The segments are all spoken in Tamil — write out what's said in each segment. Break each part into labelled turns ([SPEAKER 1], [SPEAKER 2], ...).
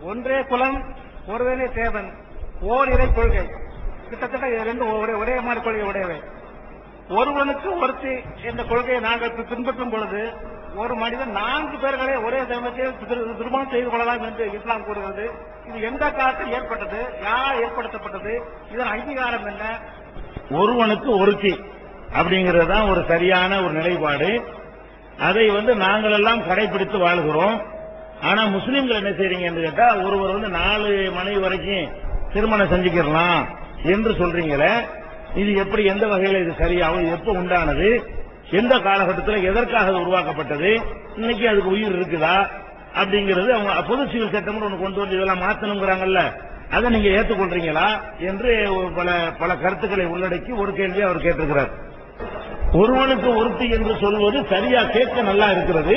[SPEAKER 1] ஒன்றே குலம் ஒருவனே தேவன் ஓர் இறை கொள்கை. கிட்டத்தட்ட ரெண்டு ஒரே ஒரே மாதிரி கொள்கை உடையவை. ஒருவனுக்கு ஒருத்தி என்ற கொள்கையை நாங்கள் பின்பற்றும் பொழுது ஒரு மனிதன் நான்கு பேர்களை ஒரே தெய்வத்தை திரு- திருமணம் செய்து கொள்ளலாம் என்று இஸ்லாம் கூறுகிறது. இது எந்த காலத்தில் ஏற்பட்டது யார் ஏற்படுத்தப்பட்டது இதன் அங்கீகாரம் என்ன?
[SPEAKER 2] ஒருவனுக்கு ஒருத்தி அப்படிங்கிறது தான் ஒரு சரியான ஒரு நிலைப்பாடு. அதை வந்து நாங்கள் எல்லாம் கடைபிடித்து வாழ்கிறோம். ஆனா முஸ்லீம்கள் என்ன செய்றீங்கன்னு கேட்டா ஒருவர் வந்து நாலு மனைவி வரைக்கும் திருமணம் செஞ்சுக்கிடலாம் என்று சொல்றீங்களே இது எப்படி எந்த வகையில இது சரியாகும் எப்ப உண்டானது எந்த காலகட்டத்தில் எதற்காக அது உருவாக்கப்பட்டது இன்னைக்கு அதுக்கு உயிர் இருக்குதா அப்படிங்கிறது அவங்க பொது சிவில் சட்டம் ஒன்று கொண்டு வந்து இதெல்லாம் மாத்தணுங்கிறாங்கல்ல அதை நீங்க ஏற்றுக்கொள்றீங்களா என்று பல பல கருத்துக்களை உள்ளடக்கி ஒரு கேள்வி அவர் கேட்டிருக்கிறார். ஒருவனுக்கு ஒருத்தி என்று சொல்வது சரியா கேட்க நல்லா இருக்கிறது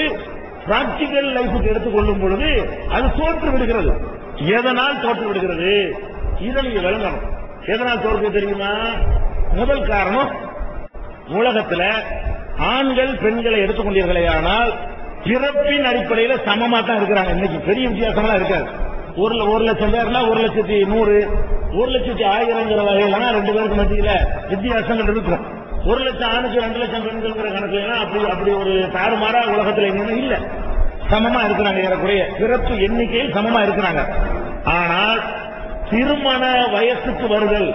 [SPEAKER 2] பிராக்டிக்கல் லைஃபுக்கு எடுத்துக்கொள்ளும் பொழுது அது தோற்று விடுகிறது. எதனால் தோற்று விடுகிறது? இதை நீங்க விளங்கணும். எதனால் தோற்று தெரியுமா? முதல் காரணம் உலகத்துல ஆண்கள் பெண்களை எடுத்துக்கொண்டீர்களே ஆனால் பிறப்பின் அடிப்படையில சமமா தான் இருக்கிறாங்க. இன்னைக்கு பெரிய வித்தியாசம்லாம் இருக்காது. ஒரு ஒரு லட்சம் பேர்னா ஒரு லட்சத்தி நூறு ஒரு லட்சத்தி ஆயிரங்கிற வகையில ரெண்டு பேருக்கு மத்தியில வித்தியாசங்கள் இருக்கும் ஒரு லட்சம் ஆணுக்கு ரெண்டு லட்சம் பெண்கள்ங்கிற கணக்குலாம் அப்படி அப்படி ஒரு தாறுமாறா உலகத்துல எங்கேயுமே இல்லை. சமமா இருக்கிறாங்க ஏறக்குறைய. பிறப்பு எண்ணிக்கையில் சமமா இருக்கிறாங்க. ஆனால் திருமண வயசுக்கு வருதல்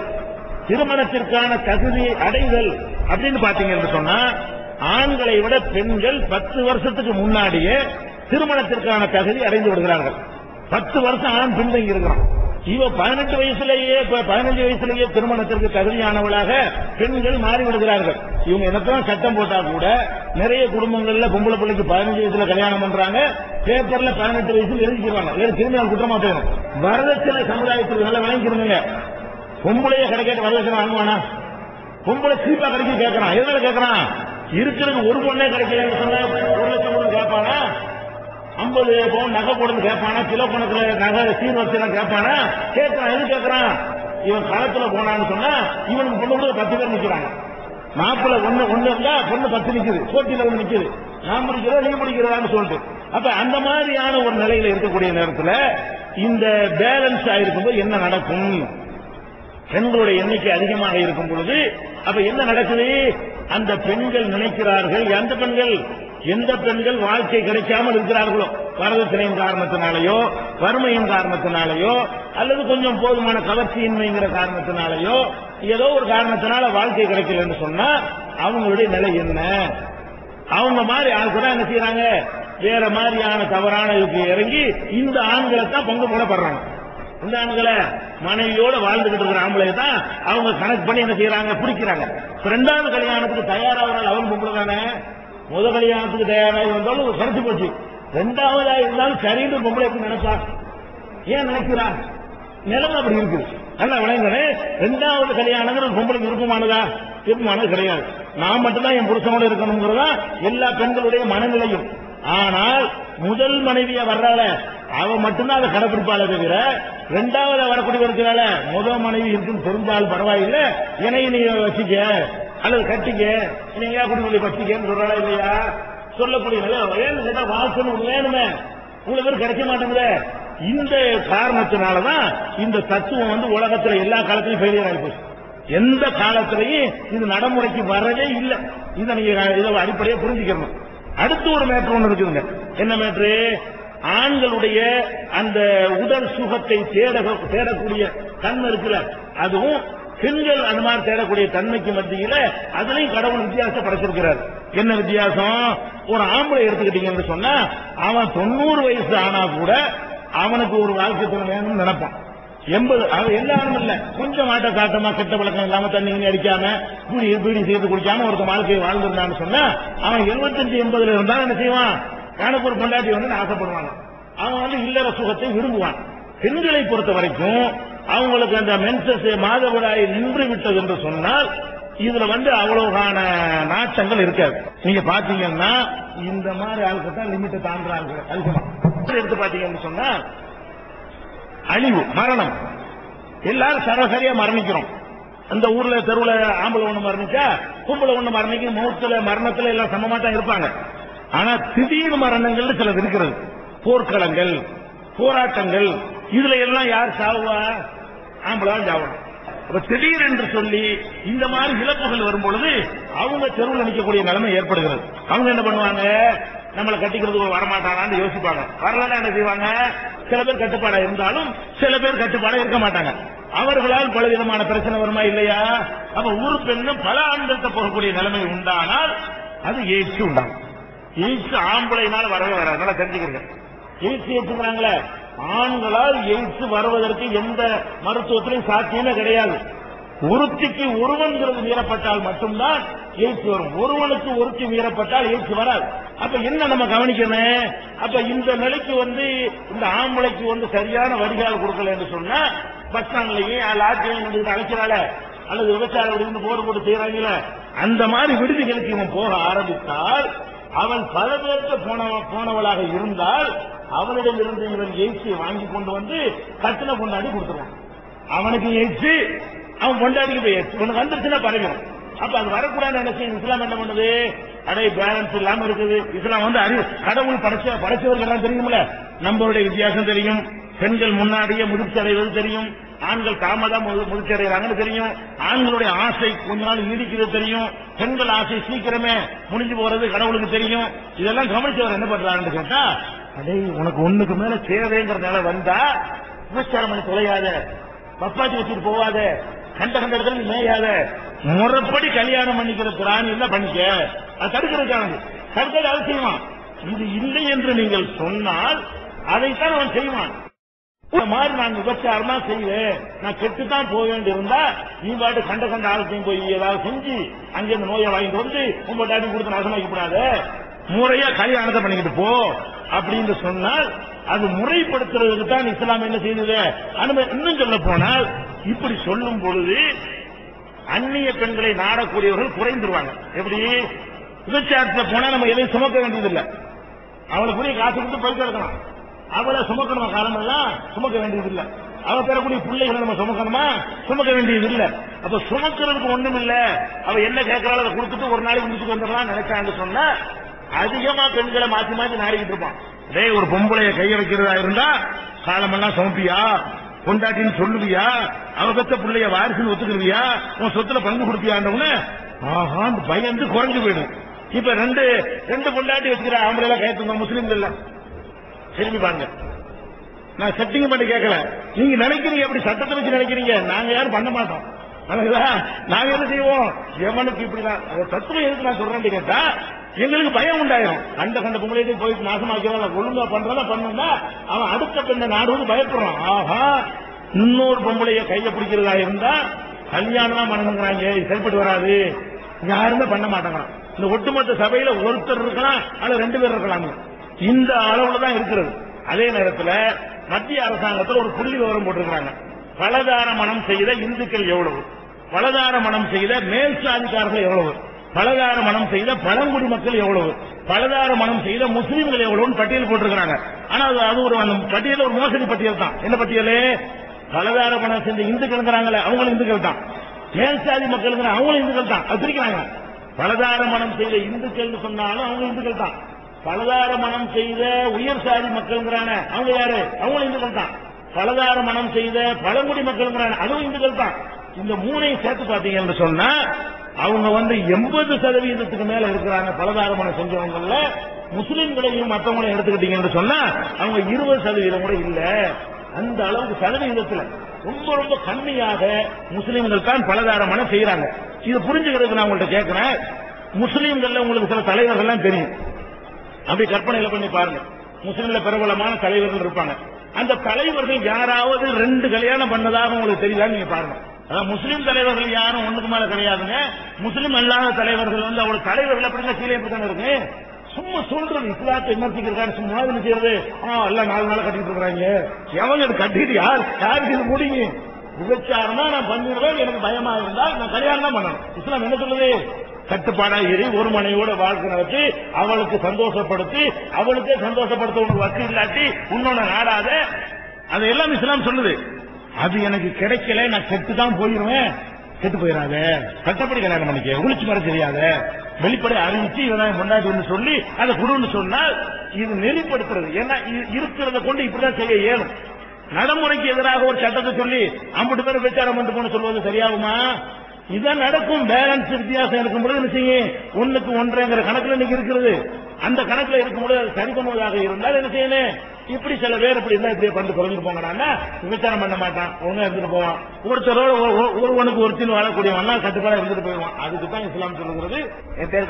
[SPEAKER 2] திருமணத்திற்கான தகுதி அடைதல் அப்படின்னு பாத்தீங்கன்னு சொன்னா ஆண்களை விட பெண்கள் பத்து வருஷத்துக்கு முன்னாடியே திருமணத்திற்கான தகுதி அடைந்து விடுகிறார்கள். பத்து வருஷம் ஆண் பின்தங்கி இருக்கிறான். இவ பதினெட்டு வயசுலேயே பதினஞ்சு வயசுலேயே திருமணத்திற்கு தகுதியானவளாக பெண்கள் மாறி விடுகிறார்கள் இவங்க என்னத்தான் சட்டம் போட்டா கூட நிறைய குடும்பங்கள்ல பொம்பளை பிள்ளைக்கு பதினஞ்சு வயசுல கல்யாணம் பண்றாங்க பேப்பர்ல பதினெட்டு வயசுல எழுதிக்கிறாங்க. வேற கிரிமினல் குற்றமா போயிடும் வரதட்சணை சமுதாயத்துக்கு நல்லா விளங்கிக்கிறதுங்க பொம்பளைய கிடைக்காத வரதட்சணை வாங்குவானா? பொம்பளை சீப்பா கிடைக்க கேட்கறான். எதனால கேட்கறான்? இருக்கிறது ஒரு பொண்ணே கிடைக்கலன்னு சொன்னா ஒரு லட்சம் பொண்ணு கேட்பானா? ஐம்பது பவுன் நகை போடுறது கேட்பானா? கிலோ கணக்குல நகை சீர் வச்சுலாம் கேட்பானா? கேட்கறான். எது கேட்கறான்? இவன் களத்துல போனான்னு சொன்னா இவனுக்கு பொண்ணு கூட பத்து பேர் நிக்கிறாங்க. மாப்பிள்ள ஒண்ணு ஒண்ணு இருந்தா பொண்ணு பத்து நிக்குது போட்டியில ஒண்ணு நிக்குது. நான் முடிக்கிறதா நீ முடிக்கிறதான்னு சொல்லிட்டு. அப்ப அந்த மாதிரியான ஒரு நிலையில இருக்கக்கூடிய நேரத்துல இந்த பேலன்ஸ் ஆயிருக்கும்போது என்ன நடக்கும்? பெண்களுடைய எண்ணிக்கை அதிகமாக இருக்கும் பொழுது அப்ப என்ன நடக்குது? அந்த பெண்கள் நினைக்கிறார்கள் எந்த பெண்கள்? எந்த பெண்கள் வாழ்க்கை கிடைக்காமல் இருக்கிறார்களோ வரதட்சணையின் காரணத்தினாலேயோ வறுமையின் காரணத்தினாலேயோ அல்லது கொஞ்சம் போதுமான கவர்ச்சியின்மைங்கிற காரணத்தினாலேயோ ஏதோ ஒரு காரணத்தினால வாழ்க்கை கிடைக்கலன்னு சொன்னா அவங்களுடைய நிலை என்ன? அவங்க மாதிரி ஆட்கள் கூட என்ன செய்யறாங்க? வேற மாதிரியான தவறான இதுக்கு இறங்கி இந்த ஆண்களை தான் பங்கு போடப்படுறாங்க இந்த ஆண்களை மனைவியோட வாழ்ந்துகிட்டு இருக்கிற ஆம்பளை தான் அவங்க கணக்கு பண்ணி என்ன செய்யறாங்க? பிடிக்கிறாங்க. ரெண்டாவது கல்யாணத்துக்கு தயாராகிறாள் அவன் பொம்பளை தானே? முத கல்யாணத்துக்கு தயாராகி வந்தாலும் கருத்து போச்சு. ரெண்டாவதா இருந்தாலும் சரின்னு பொம்பளை எப்படி நினைப்பா ஏன் நினைக்கிறா நிலம் அப்படி இருக்குது. நல்லா விளங்குறே ரெண்டாவது கல்யாணங்கிறது பொம்பளை விருப்பமானதா? விருப்பமானது கிடையாது. நான் மட்டும்தான் என் புருஷனோட இருக்கணுங்கிறதா எல்லா பெண்களுடைய மனநிலையும். ஆனால் முதல் மனைவியா வர்றால அவ மட்டும்தான் அதை கடைபிடிப்பாளே தவிர ரெண்டாவது வரக்கூடிய இருக்கிறால முதல் மனைவி இருக்குன்னு தெரிஞ்சால் பரவாயில்லை. என்னையும் நீ வச்சுக்க. அல்லது கட்டிக்க. நீங்க குடிமொழி வச்சுக்கன்னு சொல்றாளா இல்லையா? சொல்லக்கூடிய ஏன்னு கேட்டா வாசனம் வேணுமே. உங்களுக்கு பேர் கிடைக்க மாட்டேங்குதே. இந்த காரணத்தினாலதான் இந்த தத்துவம் வந்து உலகத்துல எல்லா காலத்திலும் ஃபெயிலியர் ஆயிப்போச்சு எந்த காலத்திலையும் இது நடைமுறைக்கு வரவே இல்லை. இதை நீங்க இதை அடிப்படையா புரிஞ்சுக்கணும். அடுத்து ஒரு மேட்ரு ஒன்று இருக்குதுங்க. என்ன மேட்ரு ஆண்களுடைய அந்த உடல் சுகத்தை தேட தேடக்கூடிய தன்மை இருக்கிற அதுவும் பெண்கள் அந்த மாதிரி தேடக்கூடிய தன்மைக்கு மத்தியில அதுலயும் கடவுள் வித்தியாசம் படைச்சிருக்கிறார். என்ன வித்தியாசம்? ஒரு ஆம்பளை எடுத்துக்கிட்டீங்கன்னு சொன்னா அவன் தொண்ணூறு வயசு ஆனா கூட அவனுக்கு ஒரு வாழ்க்கை துணை வேணும்னு நினைப்பான். எண்பது அது எல்லாரும் இல்ல. கொஞ்சம் ஆட்ட காட்டமா கெட்ட பழக்கம் இல்லாம தண்ணி அடிக்காம பீடி பீடி சேர்த்து குடிக்காம ஒருத்த வாழ்க்கையை வாழ்ந்துருந்தான்னு சொன்னா அவன் எழுபத்தஞ்சு எண்பதுல இருந்தா என்ன செய்வான்? எனக்கு ஒரு பொண்டாட்டி வந்து ஆசைப்படுவாங்க. அவன் வந்து இல்லற சுகத்தை விரும்புவான். பெண்களை பொறுத்த வரைக்கும் அவங்களுக்கு அந்த மென்சஸ் மாதவிடாய் நின்று விட்டது என்று சொன்னால் இதுல வந்து அவ்வளவுகான நாட்டங்கள் இருக்காது. நீங்க பாத்தீங்கன்னா இந்த மாதிரி ஆளுக்கு தான் லிமிட்டை தாண்டுறாங்க. அதிகமா. எடுத்து பாத்தீங்கன்னு சொன்னா அழிவு மரணம். எல்லாரும் சராசரியா மரணிக்கிறோம். அந்த ஊர்ல தெருவுல ஆம்பளை ஒண்ணு மரணிச்சா கும்பல ஒண்ணு மரணிக்க மௌத்துல மரணத்துல எல்லாம் சமமா தான் இருப்பாங்க. ஆனா திடீர் மரணங்கள் சிலது இருக்கிறது. போர்க்களங்கள் போராட்டங்கள் இதுல எல்லாம் யார் சாவுவா? ஆம்பளை சாவணும் அப்ப சொல்லி இந்த மாதிரி இழப்புகள் வரும் பொழுது அவங்க தெருவில் நிற்கக்கூடிய நிலைமை ஏற்படுகிறது. அவங்க என்ன பண்ணுவாங்க? நம்மளை கட்டிக்கிறதுக்கு வரமாட்டாங்கன்னு யோசிப்பாங்க. வரலன்னா என்ன செய்வாங்க? சில பேர் கட்டுப்பாடா இருந்தாலும் சில பேர் கட்டுப்பாடா இருக்க மாட்டாங்க. அவர்களால் பல விதமான பிரச்சனை வருமா இல்லையா? அப்ப ஒரு பெண்ணும் பல ஆண்கள்கிட்ட போகக்கூடிய நிலைமை உண்டானால் அது எய்ட்ஸ் உண்டாகும். எய்ட்ஸ் ஆம்பளைனால வரவே வராது. நல்லா தெரிஞ்சுக்கிறீங்க. எய்ட்ஸ் ஏற்றுக்கிறாங்களே ஆண்களால் எய்ட்ஸ் வருவதற்கு எந்த மருத்துவத்திலும் சாத்தியமே கிடையாது. ஒருத்திக்கு ஒருவன்கிறது மீறப்பட்டால் மட்டும்தான் எய்ட்ஸ் வரும். ஒருவனுக்கு ஒருத்தி மீறப்பட்டால் எய்ட்ஸ் வராது. அப்ப என்ன நம்ம கவனிக்கணும்? அப்ப இந்த நிலைக்கு வந்து இந்த ஆம்பளைக்கு வந்து சரியான வரிகால் கொடுக்கல என்று சொன்னா பஸ் ஸ்டாண்ட்லயே லாட்சியும் அழைக்கிறாள? அல்லது விவசாய விடுந்து போர் போட்டு செய்யறாங்கல்ல அந்த மாதிரி விடுதிகளுக்கு இவன் போக ஆரம்பித்தால் அவன் பல பேருக்கு போனவளாக இருந்தால் அவனிடம் இருந்து இவன் எய்ட்ஸை வாங்கி கொண்டு வந்து கட்டின கொண்டாடி கொடுத்துருவான். அவனுக்கு எய்ட்ஸ் அவன் கொண்டாடிக்கு போய் எய்ட்ஸ் வந்துருச்சுன்னா பரவிடும். அப்ப அது வரக்கூடாதுன்னு நினைச்சு இஸ்லாம் என்ன பண்ணுது? அடைய பேலன்ஸ் இல்லாம இருக்குது. இஸ்லாம் வந்து அறிவு கடவுள் படைச்ச படைச்சவர்கள் தெரியும்ல நம்மளுடைய வித்தியாசம் தெரியும். பெண்கள் முன்னாடியே முதிர்ச்சி அடைவது தெரியும். ஆண்கள் தாமதம் முதிர்ச்சி அடைகிறாங்கன்னு தெரியும். ஆண்களுடைய ஆசை கொஞ்ச நாள் நீடிக்கிறது தெரியும். பெண்கள் ஆசை சீக்கிரமே முடிஞ்சு போறது கடவுளுக்கு தெரியும். இதெல்லாம் கவனிச்சவர் என்ன பண்றாருன்னு கேட்டா அடே உனக்கு ஒண்ணுக்கு மேல தேவைங்கிறதுனால நிலை வந்தா உபச்சாரம் பண்ணி தொலையாத பப்பாத்தி வச்சுட்டு போவாத கண்ட கண்ட இடத்துல நீ மேயாத முறைப்படி கல்யாணம் பண்ணிக்கிற பிராணி எல்லாம் பண்ணிக்க? அது தடுக்கிறதுக்கானது. தடுக்கிறது அவசியமா இது இல்லை என்று நீங்கள் சொன்னால் அதைத்தான் அவன் செய்வான். இந்த மாதிரி நான் விபச்சாரமா செய்வேன். நான் கெட்டுத்தான் போக வேண்டியிருந்தா நீ பாட்டு கண்ட கண்ட ஆலத்தையும் போய் ஏதாவது செஞ்சு அங்கிருந்து நோயை வாங்கிட்டு வந்து உங்க டாடி கொடுத்து நாசமாக்கப்படாத முறையா கல்யாணத்தை பண்ணிக்கிட்டு போ அப்படின்னு சொன்னால் அது முறைப்படுத்துறதுக்கு தான் இஸ்லாம் என்ன செய்தது அனுமதி இன்னும் சொல்ல போனால் இப்படி சொல்லும் பொழுது அந்நிய பெண்களை நாடக்கூடியவர்கள் குறைந்துருவாங்க. எப்படி? விபச்சாரத்துல போனா நம்ம எதையும் சுமக்க வேண்டியதில்லை. அவளுக்குரிய காசு கொடுத்து போயிட்டு இருக்கலாம் அவளை சுமக்கணுமா? காலமெல்லாம் சுமக்க வேண்டியதில்லை. அவ பெறக்கூடிய பிள்ளைகளை நம்ம சுமக்கணுமா? சுமக்க வேண்டியதில்லை. அப்ப சுமக்கிறதுக்கு ஒண்ணும் இல்ல அவ என்ன கேட்கறாலும் அதை கொடுத்துட்டு ஒரு நாளைக்கு முடிச்சுட்டு வந்துடலாம் நினைச்சாங்க சொன்னா அதிகமா பெண்களை மாத்தி மாத்தி நாடிக்கிட்டு இருப்பான். டேய் ஒரு பொம்பளைய கைய வைக்கிறதா இருந்தா காலமெல்லாம் சுமப்பியா கொண்டாட்டின்னு சொல்லுவியா? அவ பெத்த பிள்ளைய வாரிசுன்னு ஒத்துக்குருவியா உன் சொத்துல பங்கு கொடுப்பியான்னு ஆஹா பயந்து குறைஞ்சு போயிடும். இப்ப ரெண்டு ரெண்டு பொண்டாட்டி வச்சுக்கிற ஆம்பளை எல்லாம் கையத்துங்க முஸ்லீம்கள் எல்லாம் திரும்பி பாருங்க. நான் செட்டிங் பண்ணி கேட்கல. நீங்க நினைக்கிறீங்க எப்படி சட்டத்தை வச்சு நினைக்கிறீங்க? நாங்க யாரும் பண்ண மாட்டோம். நாங்க என்ன செய்வோம்? எவனுக்கு இப்படிதான்? தத்துவம் எதுக்கு நான் சொல்றேன் கேட்டா எங்களுக்கு பயம் உண்டாயிரும். கண்ட கண்ட பொங்கலையும் போய் நாசமாக்கிறதா ஒழுங்கா பண்றதா பண்ணுனா அவன் அடுத்த பெண்ணை நாடுவது பயப்படுறான். ஆஹா இன்னொரு பொம்பளைய கையில பிடிக்கிறதா இருந்தா கல்யாணம் தான் பண்ணணுங்கிறாங்க வராது. யாருமே பண்ண மாட்டேங்கிறான். இந்த ஒட்டுமொத்த சபையில ஒருத்தர் இருக்கலாம் அல்ல ரெண்டு பேர் இருக்கலாம். இந்த அளவுல தான் இருக்கிறது. அதே நேரத்தில் மத்திய அரசாங்கத்தில் ஒரு புள்ளி விவரம் போட்டிருக்கிறாங்க. பலதார மனம் செய்த இந்துக்கள் எவ்வளவு? பலதார மனம் செய்த மேல் சாதிக்காரர்கள் எவ்வளவு? பலதார மனம் செய்த பழங்குடி மக்கள் எவ்வளவு? பலதார மனம் செய்த முஸ்லீம்கள் எவ்வளவுன்னு பட்டியல் போட்டிருக்கிறாங்க. ஆனா அது அது ஒரு அந்த பட்டியல் ஒரு மோசடி பட்டியல் தான். என்ன பட்டியல்? பலதார மனம் செஞ்ச இந்துக்கள் அவங்களும் இந்துக்கள் தான். மேல்சாதி மக்கள் அவங்களும் இந்துக்கள் தான். அது பிரிக்கிறாங்க. பலதார மனம் செய்த இந்துக்கள் சொன்னாலும் அவங்க இந்துக்கள் தான். பலதார மனம் செய்த உயர் சாதி மக்கள்ங்கிறான அவங்க யாரு? அவங்களும் இந்துக்கள் தான். பலதார மனம் செய்த பழங்குடி மக்கள்ங்கிறான அதுவும் இந்துக்கள் தான். இந்த மூணையும் சேர்த்து பாத்தீங்கன்னு சொன்னா அவங்க வந்து எண்பது சதவீதத்துக்கு மேல இருக்கிறாங்க பலதாரமான மனம் செஞ்சவங்கல்ல முஸ்லிம்களையும் மற்றவங்களையும் எடுத்துக்கிட்டீங்கன்னு சொன்னா அவங்க இருபது சதவீதம் கூட இல்ல. அந்த அளவுக்கு சதவீதத்துல ரொம்ப ரொம்ப கம்மியாக முஸ்லிம்கள் தான் பலதாரமான செய்யறாங்க இது புரிஞ்சுக்கிறதுக்கு நான் உங்கள்கிட்ட கேட்கிறேன் முஸ்லீம்கள்ல உங்களுக்கு சில தலைவர்கள்லாம் தெரியும். அப்படி கற்பனையில பண்ணி பாருங்க. முஸ்லீம்ல பிரபலமான தலைவர்கள் இருப்பாங்க. அந்த தலைவர்கள் யாராவது ரெண்டு கல்யாணம் பண்ணதாக உங்களுக்கு தெரியுதான்னு நீங்க பாருங்க. அதான் முஸ்லீம் தலைவர்கள் யாரும் ஒண்ணுக்கு மேல கிடையாதுங்க. முஸ்லீம் அல்லாத தலைவர்கள் வந்து அவரோட தலைவர்கள் அப்படிங்க கீழே தானே இருக்கு. சும்மா சொல்றது இஸ்லாத்தை விமர்சிக்கிறாங்க சும்மா என்ன செய்யறது. ஆ எல்லாம் நாலு நாள் கட்டிட்டு இருக்கிறாங்க எவங்க இது கட்டிட்டு யார் யாருக்கு இது முடியும் விபச்சாரமா நான் பண்ணிடுவேன் எனக்கு பயமா இருந்தால் நான் கல்யாணம் தான் பண்ணணும். இஸ்லாம் என்ன சொல்லுது? கட்டுப்பாடா ஏறி ஒரு மனைவியோட வாழ்க்கை நடத்தி அவளுக்கு சந்தோஷப்படுத்தி அவளுக்கே சந்தோஷப்படுத்த உனக்கு வசதி இல்லாட்டி உன்னோட நாடாத. அதையெல்லாம் இஸ்லாம் சொல்லுது. அது எனக்கு கிடைக்கல நான் கெட்டு தான் போயிருவேன் கெட்டு போயிடாத. கட்டப்படி கல்யாணம் பண்ணிக்க. ஒளிச்சு மர தெரியாத. வெளிப்படை அறிவிச்சு இவன் கொண்டாடி சொல்லி அதை குடுன்னு சொன்னால் இது நெறிப்படுத்துறது. ஏன்னா இருக்கிறத கொண்டு இப்படிதான் செய்ய இயலும். நடைமுறைக்கு எதிராக ஒரு சட்டத்தை சொல்லி ஐம்பது பேர் பிரச்சாரம் பண்ணிட்டு போன சொல்வது சரியாகுமா? இதான் நடக்கும். பேலன்ஸ் வித்தியாசம் இருக்கும் பொழுது என்ன செய்யும்? ஒன்னுக்கு ஒன்றரைங்கிற கணக்குல இன்னைக்கு இருக்கிறது. அந்த கணக்குல இருக்கும் அது சரி பண்ணுவதாக இருந்தால் என்ன செய்யணும்? இப்படி சில பேர் இப்படி இருந்தா இப்படி பண்ணி குறைஞ்சு போங்கடான்னா விசாரம் பண்ண மாட்டான். ஒண்ணு இருந்துட்டு போவான். ஒருத்தரோட ஒரு- ஒரு- ஒருவனுக்கு ஒருத்தின் வாழக்கூடியவன் கட்டுப்பாடா இருந்துட்டு போயிடுவான். அதுக்கு தான் இஸ்லாம் சொல்லுகிறது.
[SPEAKER 1] என் பேர்